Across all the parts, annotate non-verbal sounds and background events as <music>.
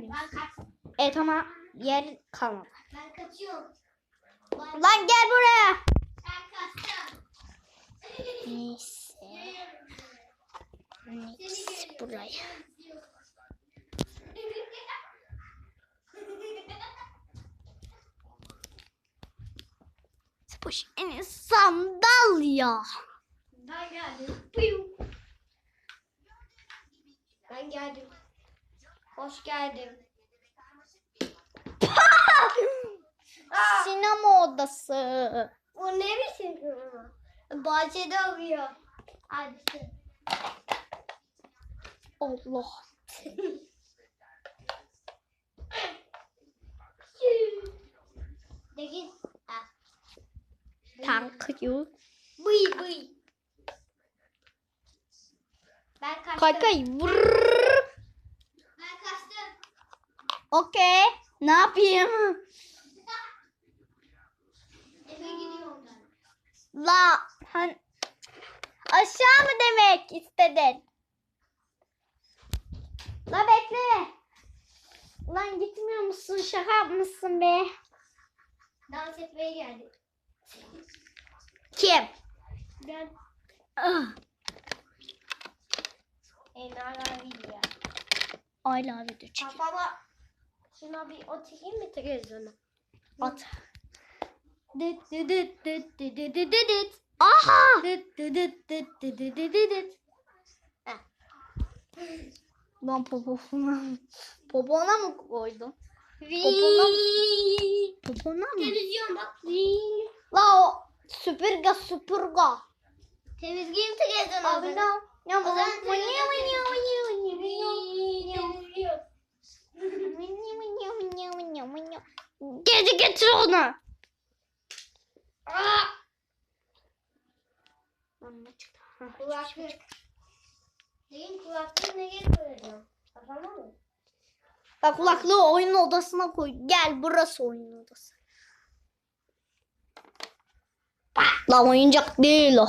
kaç. Evet ama yer kalmadı. Ben kaçıyorum. Lan gel buraya. Neyse. Neyse buraya. <laughs> Boş en sandalya. Ben geldim. Ben geldim. Hoş geldim. <laughs> Sinema odası. O ne biçim kırma? Bahçede oluyor. Hadi. Allah. <laughs> Ha. Thank you. Bıy bıy. Ben kaçtım. Kay kay. Vırrrr. Ben kaçtım. Okey. Ne yapayım? La han aşağı mı demek istedin? La bekle. Lan gitmiyor musun? Şaka yapmışsın be. Dans etmeye geldik. Kim? Ben Ah, Enara video. I love you. Çek. Kafama Şuna bir atayım mı televizyonu? At. Dıt dıt dıt dıt dıt dıt dıt dıt. Aha! Dıt dıt dıt dıt dıt dıt dıt dıt. Ben poposuna popona mı koydum? Popona mı? Popona mı? Televizyon bak. La o süpürge süpürge. Temizleyeyim televizyonu. Abi ne? Ne bu? Ne bu? Ne bu? Ne bu? Ne bu? Ne bu? Geri getir onu. Aa! Hah. Kulaklık. Değil kulaklığı nereye koyacağım? Kafama mı? Bak kulaklığı oyun odasına koy. Gel burası oyun odası. Lan oyuncak değil o.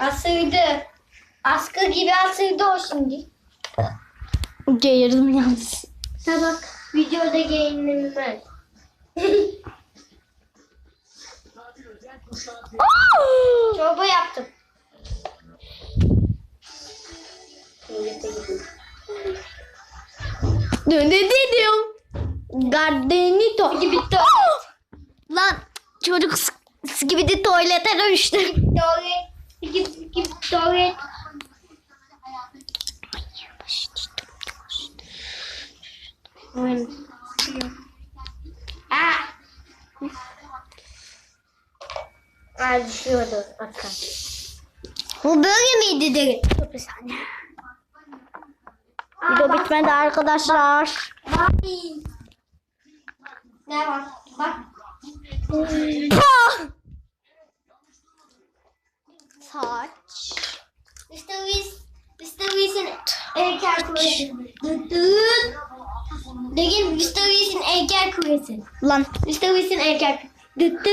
Asırdı. Askı gibi asırdı o şimdi. Geğirdim yalnız. Ha bak videoda giyinilmez. Çorba yaptım. De dedim. Gardenito. Gibi Lan çocuk gibi de tuvalete dönüştü. tuvalet. Gibi gibi tuvalet. Aa. Aa düşüyordu. Bakın. Bu böyle miydi derim. Dur bir saniye. Video bitmedi arkadaşlar. Barbie. Ne var? Bak. Pah! Saç. Mr. Wiz. Mr. Wiz'in erkek kulesi. Dıt dıt. Değil Mr. Wiz'in erkek kulesi. Lan Mr. Wiz'in erkek. Dıt.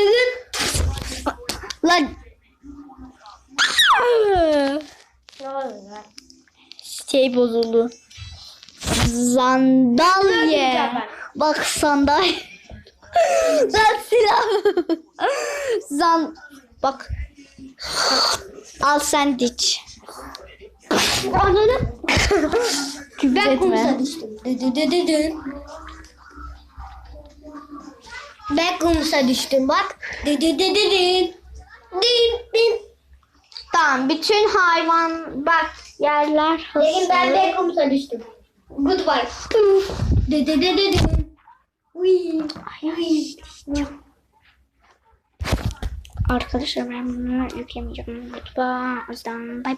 lan. Ne oluyor lan? Şey bozuldu. Sandalye. Bak sandalye. Lan silah. Zan. Bak. Al sen diç. Ananı. ben kumsa düştüm. Ben kumsa düştüm bak. Tamam bütün hayvan bak yerler hasır. Benim ben de kumsa düştüm. Goodbye. Uy. Uy. Arkadaşlar ben bunu yüklemeyeceğim. Goodbye. O yüzden bye.